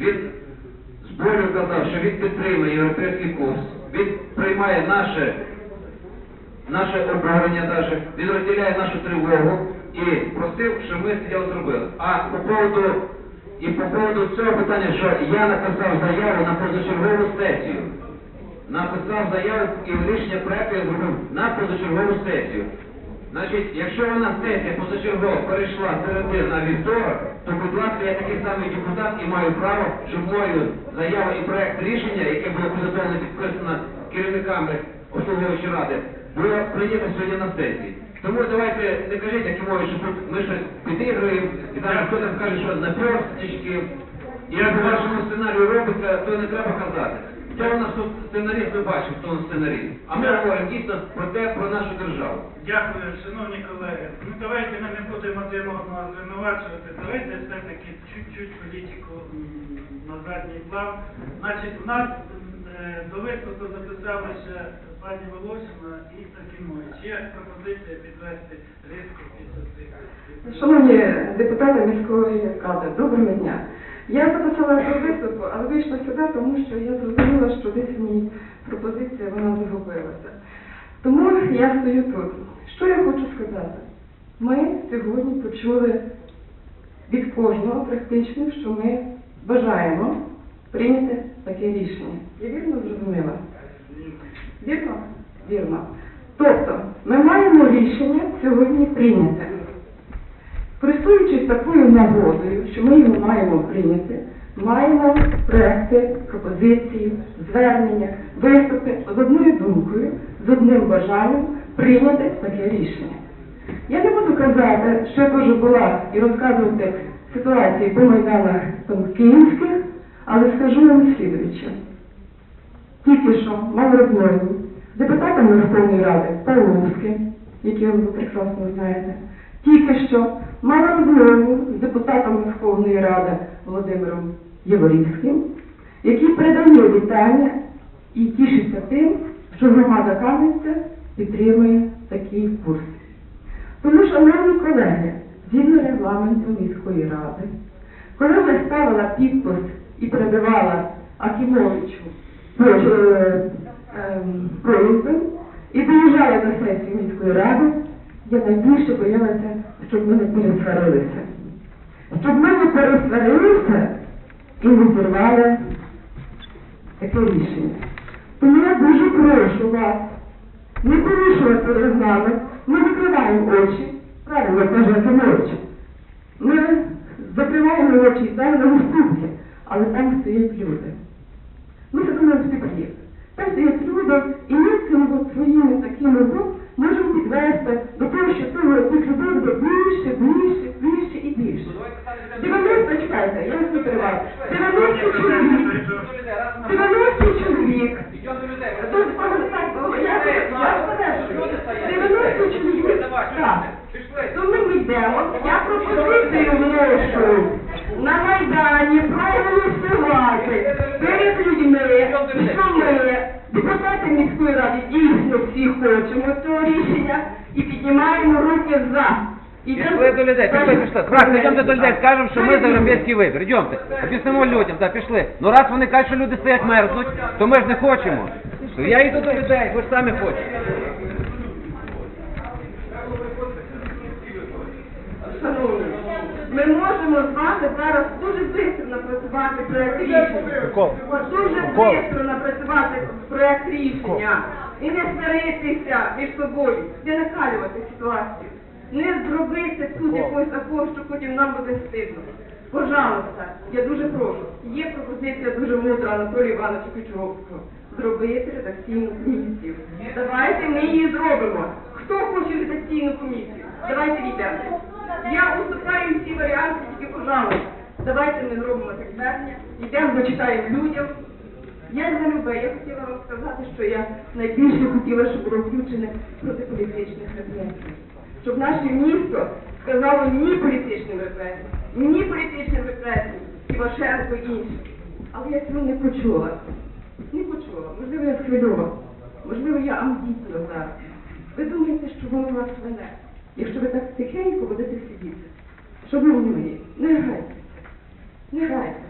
Він з болю казав, що він підтримує європейський курс, він приймає наше, наше обговорення даже, він розділяє нашу тривогу і просив, щоб ми це зробили. А по поводу, і по поводу цього питання, що я написав заяву на позачергову сесію. Написав заяву і рішення проекту я зробив на позачергову сесію. Значить, якщо вона сесія позачергова перейшла середи на вівторок, то, будь ласка, я такий самий депутат і маю право, щоб мою заяву і проект рішення, яке було підготовлено підписано керівниками обслуговуючої ради, було прийнято сьогодні на сесії. Тому давайте не кажіть, які мови, що тут ми щось підігруємо, і там хтось каже, що наперсточки, і як у вашому сценарію робиться, то не треба казати. Це у нас тут сценаріст, ми бачимо, хто у нас сценаріст. А ми говоримо дійсно про те, про нашу державу. Дякую, шановні колеги. Ну давайте ми не будемо один одного звинувачувати. Давайте все-таки чуть-чуть політику на задній план. Значить, у нас е, до виступу записалися пані Волошина і Акімович. Є пропозиція підвести риску після цих. Шановні депутати міської ради, доброго дня. Я записала до виступу, але вийшла сюди, тому що я зрозуміла, що десь в ній пропозиція вона загубилася. Тому я стою тут. Що я хочу сказати? Ми сьогодні почули від кожного практично, що ми бажаємо прийняти таке рішення. Я вірно зрозуміла? Вірно? Вірно. Тобто, ми маємо рішення сьогодні прийняти. Користуючись такою нагодою, що ми його маємо прийняти, маємо проекти, пропозиції, звернення, виступи з одною думкою, з одним бажанням прийняти таке рішення. Я не буду казати, що я теж була і розказувати ситуації по майданах там, київських, але скажу вам слідуюче. Тільки що мав розмову з депутатом Верховної Ради Павловським, який ви прекрасно знаєте, тільки що мав розмову з депутатом Верховної Ради Володимиром Єворівським, який передає вітання і тішиться тим, що громада Кам'янця підтримує такий курс. Тому, шановні колеги, згідно регламенту міської ради, коли я ставила підпис і передавала Акімовичу е, ем, просьби і доїжджала до сесії міської ради, я найбільше боялася, щоб ми не пересварилися. Щоб ми не пересварилися і не зірвали таке рішення. Тому я дуже прошу вас не порушувати регламент, ми закриваємо очі, правильно каже Акимович. Ми закриваємо очі і на уступки, але там стоять люди. Ми сидимо в теплі. Там стоять люди, і ми цими от своїми такими от можемо підвести до того, що того цих людей буде більше, більше, більше і більше. 90, чекайте, я вас не перебуваю. 90 чоловік, 90 чоловік. Тут правда так було, я, я завершую. 90 чоловік, так. То ми йдемо, я пропозицію вношу на Майдані проголосувати перед людьми, що ми, депутати міської ради, дійсно всі хочемо цього рішення і піднімаємо руки за. Пішли до людей, пішли, пішли. Фракція, йдемте до людей, скажемо, що ми за європейський вибір. Йдемте. Об'яснимо людям, так, пішли. Ну раз вони кажуть, що люди стоять мерзнуть, то ми ж не хочемо. То я йду до людей, ви ж самі хочете. Шановні, ми можемо з вами зараз дуже швидко напрацювати проект рішення. Дуже швидко напрацювати проект рішення. І не сваритися між собою, не накалювати ситуацію. Не зробити тут якогось такого, що потім нам буде стидно. Пожалуйста, я дуже прошу. Є пропозиція дуже мудра Анатолія Івановича Кучовського. Зробити редакційну комісію. Давайте ми її зробимо. Хто хоче редакційну комісію? Давайте йдемо. Я уступаю всі варіанти, тільки пожалуйста. Давайте ми зробимо так звернення, йдемо, зачитаємо людям. Я за любе, я хотіла вам сказати, що я найбільше хотіла, щоб було включене проти політичних репресій. Щоб наше місто сказало ні політичним репресіям, ні політичним репресіям, Івашенко і інші. Але я цього не почула. Не почула. Можливо, я схвильована. Можливо, я амбітна зараз. Ви думаєте, що воно вас веде? Якщо ви так тихенько будете сидіти. Шановні мої, не грайтеся. Не грайтеся.